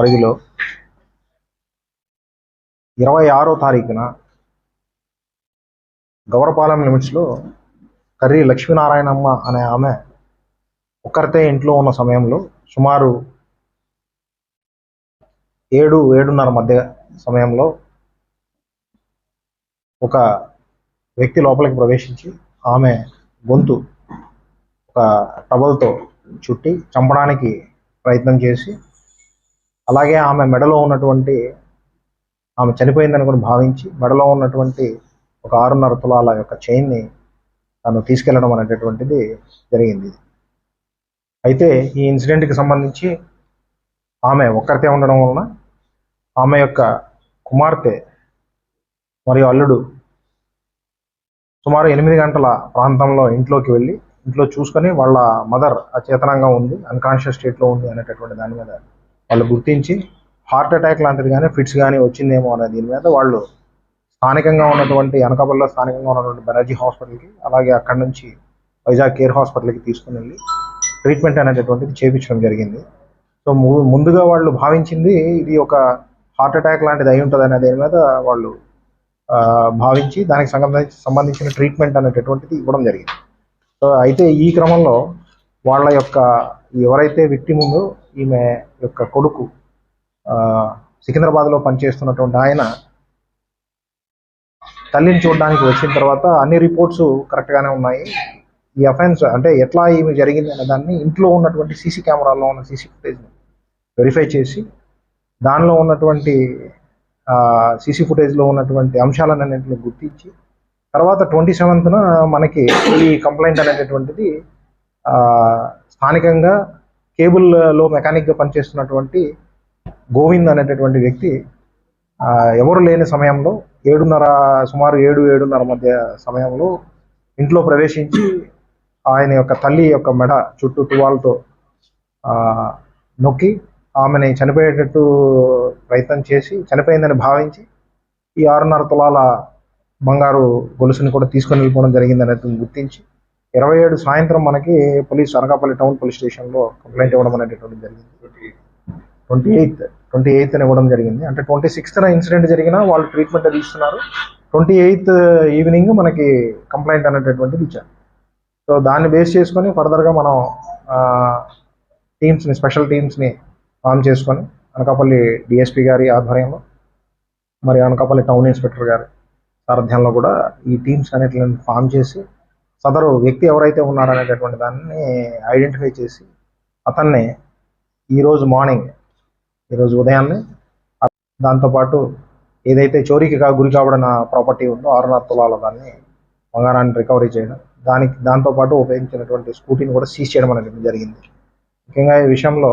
పరిధిలో ఇరవై ఆరో తారీఖున గౌరపాలెం లిమిట్స్లో కర్రీ లక్ష్మీనారాయణమ్మ అనే ఆమె ఒక్కరితే ఇంట్లో ఉన్న సమయంలో సుమారు ఏడు ఏడున్నర మధ్య సమయంలో ఒక వ్యక్తి లోపలికి ప్రవేశించి ఆమె గొంతు ఒక టవల్తో చుట్టి చంపడానికి ప్రయత్నం చేసి అలాగే ఆమె మెడలో ఉన్నటువంటి ఆమె చనిపోయిందని కూడా భావించి మెడలో ఉన్నటువంటి ఒక ఆరున్నర తులాల యొక్క చైన్ని తను తీసుకెళ్ళడం అనేటటువంటిది జరిగింది. అయితే ఈ ఇన్సిడెంట్కి సంబంధించి ఆమె ఒక్కరితే ఉండడం వలన ఆమె యొక్క కుమార్తె మరియు అల్లుడు సుమారు ఎనిమిది గంటల ప్రాంతంలో ఇంట్లోకి వెళ్ళి ఇంట్లో చూసుకొని వాళ్ళ మదర్ అచేతనంగా ఉంది అన్కాన్షియస్ స్టేట్లో ఉంది అనేటటువంటి దాని మీద వాళ్ళు గుర్తించి హార్ట్ అటాక్ లాంటిది కానీ ఫిట్స్ కానీ వచ్చిందేమో అనే దీని మీద వాళ్ళు స్థానికంగా ఉన్నటువంటి అనకాపల్లిలో స్థానికంగా ఉన్నటువంటి బెనర్జీ హాస్పిటల్కి అలాగే అక్కడి నుంచి వైజాగ్ కేర్ హాస్పిటల్కి తీసుకుని వెళ్ళి ట్రీట్మెంట్ అనేటటువంటిది చేయించడం జరిగింది. సో ము- ముందుగా వాళ్ళు భావించింది ఇది ఒక హార్ట్ అటాక్ లాంటిది అయి ఉంటుంది అనే దీని మీద వాళ్ళు భావించి దానికి సంబంధించి సంబంధించిన ట్రీట్మెంట్ అనేటటువంటిది ఇవ్వడం జరిగింది. సో అయితే ఈ క్రమంలో వాళ్ళ యొక్క ఎవరైతే విక్టిమ్ ఉందో ఈమె యొక్క కొడుకు సికింద్రాబాద్లో పనిచేస్తున్నటువంటి ఆయన తల్లిని చూడడానికి వచ్చిన తర్వాత అన్ని రిపోర్ట్స్ కరెక్ట్గానే ఉన్నాయి. ఈ అఫెన్స్ అంటే ఎట్లా ఈమె జరిగింది అనే దాన్ని ఇంట్లో ఉన్నటువంటి సీసీ కెమెరాలో ఉన్న సీసీ ఫుటేజ్ని వెరిఫై చేసి దానిలో ఉన్నటువంటి సీసీ ఫుటేజ్లో ఉన్నటువంటి అంశాలన్నింటిని గుర్తించి తర్వాత ట్వంటీ సెవెంత్న మనకి ఈ కంప్లైంట్ అనేటటువంటిది స్థానికంగా కేబుల్లో మెకానిక్గా పనిచేస్తున్నటువంటి గోవింద్ అనేటటువంటి వ్యక్తి ఎవరు లేని సమయంలో ఏడున్నర సుమారు ఏడు ఏడున్నర మధ్య సమయంలో ఇంట్లో ప్రవేశించి ఆయన యొక్క తల్లి యొక్క మెడ చుట్టూ తువాలతో నొక్కి ఆమెని చనిపోయేటట్టు ప్రయత్నం చేసి చనిపోయిందని భావించి ఈ ఆరున్నర తులాల బంగారు గొలుసుని కూడా తీసుకొని వెళ్ళిపోవడం జరిగింది గుర్తించి ఇరవై ఏడు సాయంత్రం మనకి పోలీస్ అనకాపల్లి టౌన్ పోలీస్ స్టేషన్లో కంప్లైంట్ ఇవ్వడం అనేటటువంటి జరిగింది. ట్వంటీ ఎయిత్ ట్వంటీ ఎయిత్ ఇవ్వడం జరిగింది. అంటే ట్వంటీ సిక్స్త్న ఇన్సిడెంట్ జరిగినా వాళ్ళు ట్రీట్మెంట్ అది ఇస్తున్నారు ట్వంటీ ఎయిత్ ఈవినింగ్ మనకి కంప్లైంట్ అనేటటువంటిది ఇచ్చారు. సో దాన్ని బేస్ చేసుకొని ఫర్దర్గా మనం టీమ్స్ని స్పెషల్ టీమ్స్ని ఫామ్ చేసుకొని అనకాపల్లి డిఎస్పి గారి ఆధ్వర్యంలో మరి అనకాపల్లి టౌన్ ఇన్స్పెక్టర్ గారి సారథ్యంలో కూడా ఈ టీమ్స్ అనేటిని ఫామ్ చేసి సదరు వ్యక్తి ఎవరైతే ఉన్నారనేటటువంటి దాన్ని ఐడెంటిఫై చేసి అతన్ని ఈరోజు మార్నింగ్ ఈరోజు ఉదయాన్నే దాంతోపాటు ఏదైతే చోరీకి కా గురి కాబడిన ప్రాపర్టీ ఉందో ఆరున్నర తులాల దాన్ని బంగారాన్ని రికవరీ చేయడం దానికి దాంతోపాటు ఉపయోగించినటువంటి స్కూటీని కూడా సీజ్ చేయడం అనేది జరిగింది. ముఖ్యంగా ఈ విషయంలో